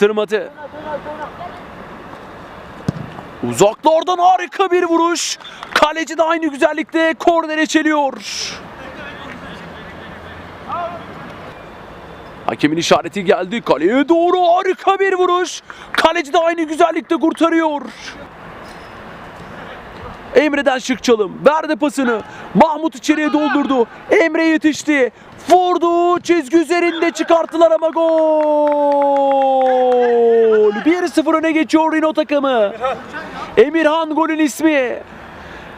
Kaptırmadı. Uzaklardan harika bir vuruş. Kaleci de aynı güzellikte kornere çeliyor. Hakemin işareti geldi. Kaleye doğru harika bir vuruş. Kaleci de aynı güzellikte kurtarıyor. Emre'den şık çalım. Verdi pasını. Mahmut içeriye doldurdu. Emre yetişti. Vurdu. Çizgi üzerinde çıkarttılar ama gol. 1-0 öne geçiyor Rino takımı. Emirhan golün ismi.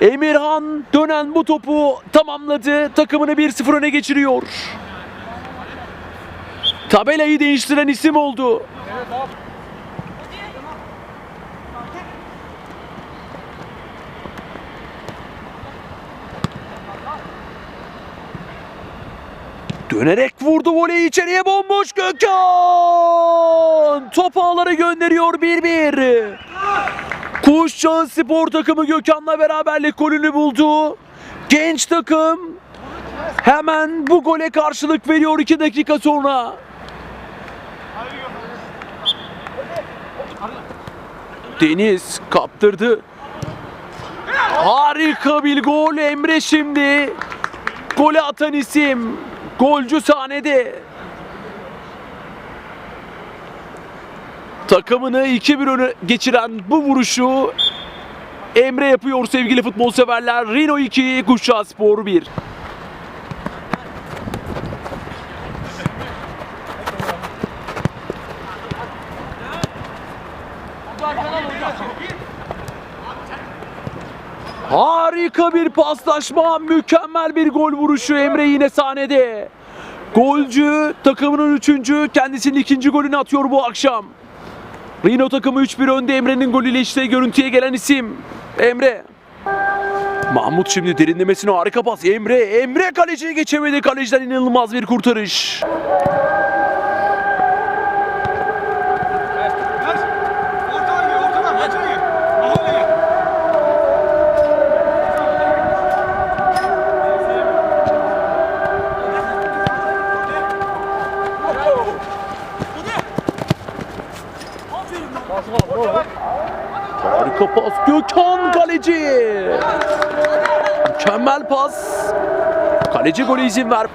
Emirhan dönen bu topu tamamladı. Takımını 1-0 öne geçiriyor. Tabelayı değiştiren isim oldu. Dönerek vurdu voleyi içeriye bomboş Gökhan. Top ağları gönderiyor 1-1. Kuşçağı spor takımı Gökhan'la beraberlik golünü buldu. Genç takım hemen bu gole karşılık veriyor 2 dakika sonra. Deniz kaptırdı. Harika bir gol Emre şimdi. Golü atan isim. Golcü sahnede. Takımını 2-1 öne geçiren bu vuruşu Emre yapıyor sevgili futbol severler. Rino 2, Kuşağı Spor 1. Harika bir paslaşma, mükemmel bir gol vuruşu Emre yine sahnede. Golcü takımının üçüncü, kendisinin ikinci golünü atıyor bu akşam. Rino takımı 3-1 önde Emre'nin golüyle işte görüntüye gelen isim. Emre. Mahmut şimdi derinlemesine harika pas. Emre, Emre kaleciye geçemedi. Kaleciden inanılmaz bir kurtarış. Harika pas. Gökhan kaleci. Mükemmel pas. Kaleci golü izin ver.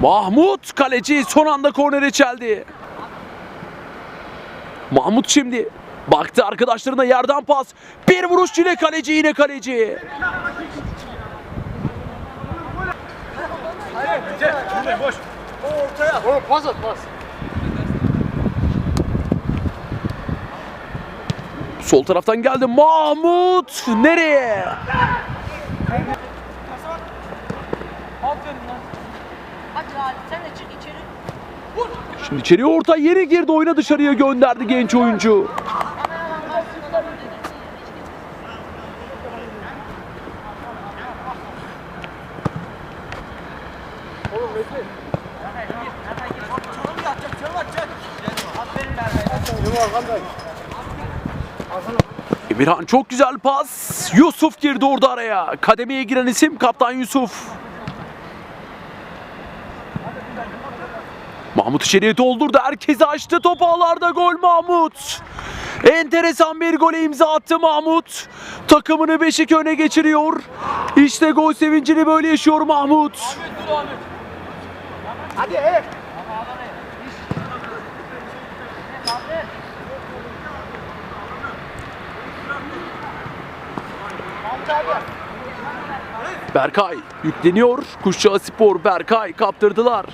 Mahmut kaleci son anda kornere çeldi. Mahmut şimdi baktı arkadaşlarına yerden pas. Bir vuruş yine kaleci yine kaleci. Boş. Ortaya. Oğlum pas at. Sol taraftan geldi Mahmut. Nereye? Şimdi içeriye orta yeri girdi oyuna dışarıya gönderdi genç oyuncu. Emirhan çok güzel pas. Yusuf girdi orada araya. Kademeye giren isim kaptan Yusuf. Mahmut içeriye doldurdu. Herkesi açtı. Top ağlarda gol Mahmut. Enteresan bir gole imza attı Mahmut. Takımını Beşik öne geçiriyor. İşte gol sevincini böyle yaşıyor Mahmut. Hadi, evet. Berkay yükleniyor. Kuşçağı Spor Berkay kaptırdılar.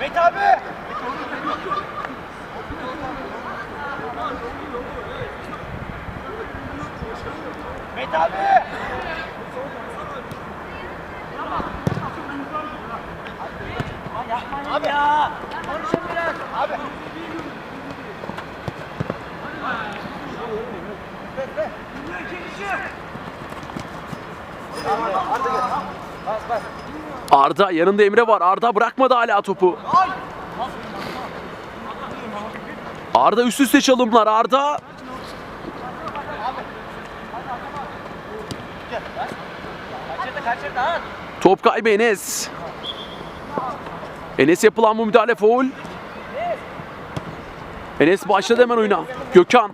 Mehmet abi. Mehmet abi. Abi ya. Konuşun. Abi. Arda yanında Emre var. Arda bırakmadı hala topu. Arda üst üste çalımlar. Arda. Top kaybı Enes. Enes yapılan bu müdahale foul. Enes başladı hemen oyuna. Gökhan.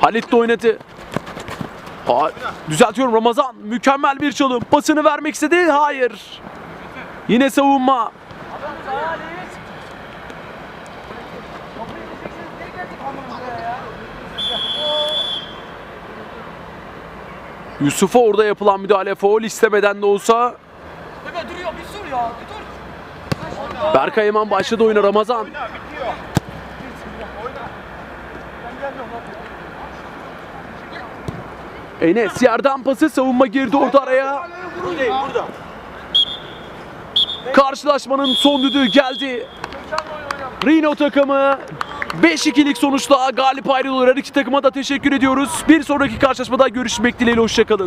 Halit de oynadı. Ha, düzeltiyorum Ramazan. Mükemmel bir çalım. Pasını vermek istedi. Hayır. Yine savunma. Yusuf'a orada yapılan müdahale foul istemeden de olsa Bebe duruyor bir sür ya bir. Berkay hemen başladı oyuna Ramazan. Enes yerden pası savunma girdi orada araya. Karşılaşmanın son düdüğü geldi. Rino takımı 5-2'lik sonuçla galip ayrılıyor. Her iki takıma da teşekkür ediyoruz. Bir sonraki karşılaşmada görüşmek dileğiyle hoşçakalın.